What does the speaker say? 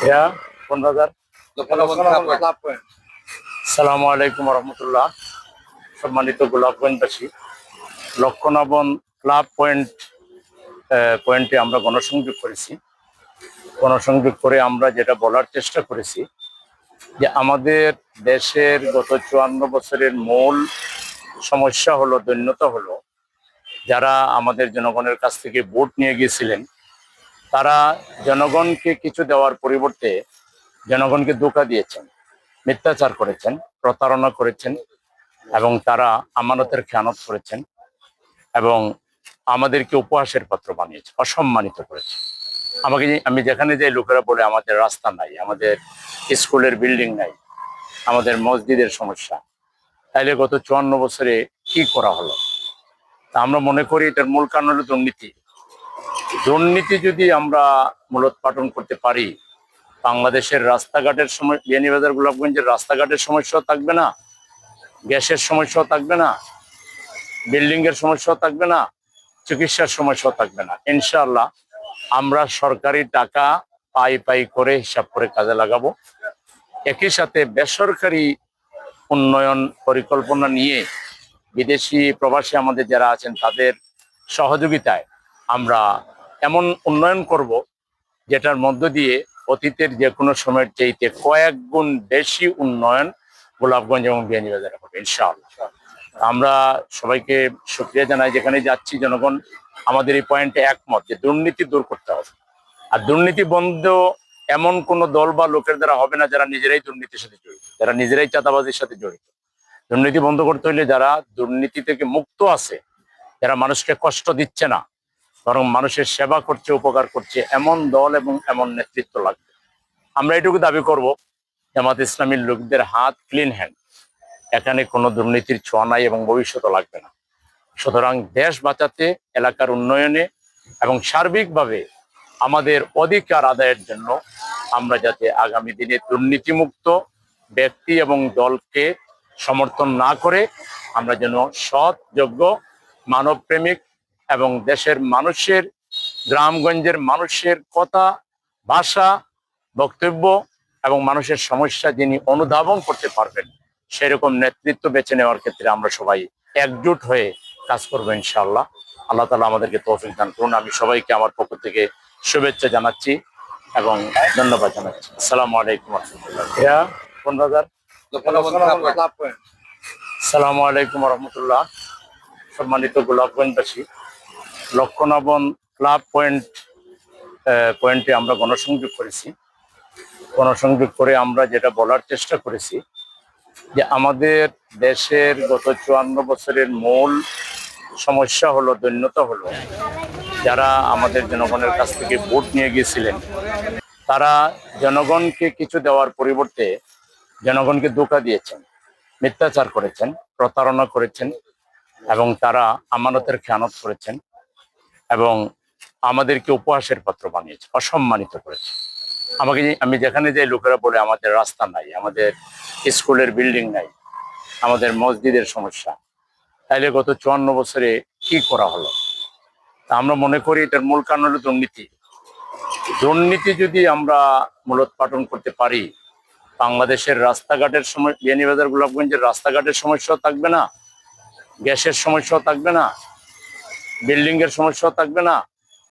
হাজার সালামু আলাইকুম রহমতুল্লাহ সম্মানিত গোলাপ গোলাপগঞ্জবাসী লক্ষণাবন ক্লাব পয়েন্ট পয়েন্টে আমরা গণসংযোগ করেছি। গণসংযোগ করে আমরা যেটা বলার চেষ্টা করেছি, যে আমাদের দেশের গত চুয়ান্ন বছরের মূল সমস্যা হলো, দৈন্যতা হলো, যারা আমাদের জনগণের কাছ থেকে ভোট নিয়ে গিয়েছিলেন তারা জনগণকে কিছু দেওয়ার পরিবর্তে জনগণকে ধোকা দিয়েছেন, মিথ্যাচার করেছেন, প্রতারণা করেছেন এবং তারা আমানতের খেয়ানত করেছেন এবং আমাদেরকে উপহাসের পাত্র বানিয়েছে, অসম্মানিত করেছে। আমাকে আমি যেখানে যাই লোকেরা বলে আমাদের রাস্তা নাই, আমাদের স্কুলের বিল্ডিং নাই, আমাদের মসজিদের সমস্যা। তাইলে গত চুয়ান্ন বছরে কি করা হলো? তা আমরা মনে করি এটার মূল কারণ হলো দুর্নীতি। দুর্নীতি যদি আমরা মূলোৎপাটন করতে পারি, বাংলাদেশের রাস্তাঘাটের সময় বিয়ানীবাজার গোলাপগঞ্জের রাস্তাঘাটের সমস্যাও থাকবে না, গ্যাসের সমস্যাও থাকবে না বিল্ডিং এর সমস্যাও থাকবে না, চিকিৎসার সমস্যাও থাকবে না। ইনশাআল্লাহ আমরা সরকারি টাকা পাই পাই করে হিসাব করে কাজে লাগাবো। একই সাথে বেসরকারি উন্নয়ন পরিকল্পনা নিয়ে বিদেশি প্রবাসী আমাদের যারা আছেন, তাদের সহযোগিতায় আমরা এমন উন্নয়ন করব যেটার মধ্য দিয়ে অতীতের যে কোনো সময়ের চাইতে কয়েক গুণ বেশি উন্নয়ন গোলাপগঞ্জ এবং বিয়ানীবাজারে হবে, ইনশাআল্লাহ। আমরা সবাইকে সুক্রিয়া জানাই যেখানে যাচ্ছি, জনগণ আমাদের এই পয়েন্টে একমত যে দুর্নীতি দূর করতে হবে। আর দুর্নীতি বন্ধ এমন কোন দল বা লোকের দ্বারা হবে না যারা নিজেরাই দুর্নীতির সাথে জড়িত, যারা নিজেরাই চাঁদাবাজির সাথে জড়িত। দুর্নীতি বন্ধ করতে হলে যারা দুর্নীতি থেকে মুক্ত আছে, যারা মানুষকে কষ্ট দিচ্ছে না বরং মানুষের সেবা করছে, উপকার করছে, এমন দল এবং এমন নেতৃত্ব লাগবে। আমরা এটুকু দাবি করব, জামাত ইসলামীর লোকদের হাত ক্লিন হ্যান্ড এখানে কোনো দুর্নীতির ছোঁয়া নাই এবং ভবিষ্যতও লাগবে না। সুতরাং দেশ বাঁচাতে, এলাকার উন্নয়নে এবং সার্বিকভাবে আমাদের অধিকার আদায়ের জন্য আমরা যাতে আগামী দিনে দুর্নীতিমুক্ত ব্যক্তি এবং দলকে সমর্থন না করে, আমরা যেন সৎ, যোগ্য, মানবপ্রেমিক এবং দেশের মানুষের গ্রামগঞ্জের মানুষের কথা ভাষা বক্তব্য এবং মানুষের সমস্যা যিনি অনুধাবন করতে পারবেন সেরকম নেতৃত্ব বেছে নেওয়ার ক্ষেত্রে আমরা সবাই একজোট হয়ে কাজ করব ইনশাআল্লাহ। আল্লাহ তালা আমাদেরকে তৌফিক দান করুন। আমি সবাইকে আমার পক্ষ থেকে শুভেচ্ছা জানাচ্ছি এবং ধন্যবাদ জানাচ্ছি। আসসালামু আলাইকুম রহমতুল্লাহ। আলাইকুম রহমতুল্লাহ। সম্মানিত গোলাপগঞ্জবাসী। লক্ষণাবন ক্লাব পয়েন্ট পয়েন্টে আমরা গণসংযোগ করেছি। গণসংযোগ করে আমরা যেটা বলার চেষ্টা করেছি যে আমাদের দেশের গত চুয়ান্ন বছরের মূল সমস্যা হলো দৈন্যতা হলো। যারা আমাদের জনগণের কাছ থেকে ভোট নিয়ে গিয়েছিলেন, তারা জনগণকে কিছু দেওয়ার পরিবর্তে জনগণকে ধোকা দিয়েছেন, মিথ্যাচার করেছেন, প্রতারণা করেছেন এবং তারা আমানতের খেয়ানত করেছেন। এবং আমাদেরকে উপহাসের পাত্র বানিয়েছে, অসম্মানিত করেছে। আমাকে আমি যেখানে যাই, লোকেরা বলে আমাদের রাস্তা নাই, আমাদের স্কুলের বিল্ডিং নাই, আমাদের মসজিদের সমস্যা। তাইলে গত চুয়ান্ন বছরে কি করা হলো? তা আমরা মনে করি এটার মূল কারণ হলো দুর্নীতি। দুর্নীতি যদি আমরা মূলোৎপাটন করতে পারি, বাংলাদেশের রাস্তাঘাটের সময়, বিয়ানীবাজার, গোলাপগঞ্জের রাস্তাঘাটের সমস্যাও থাকবে না, গ্যাসের সমস্যাও থাকবে না বিল্ডিং এর সমস্যা থাকবে না।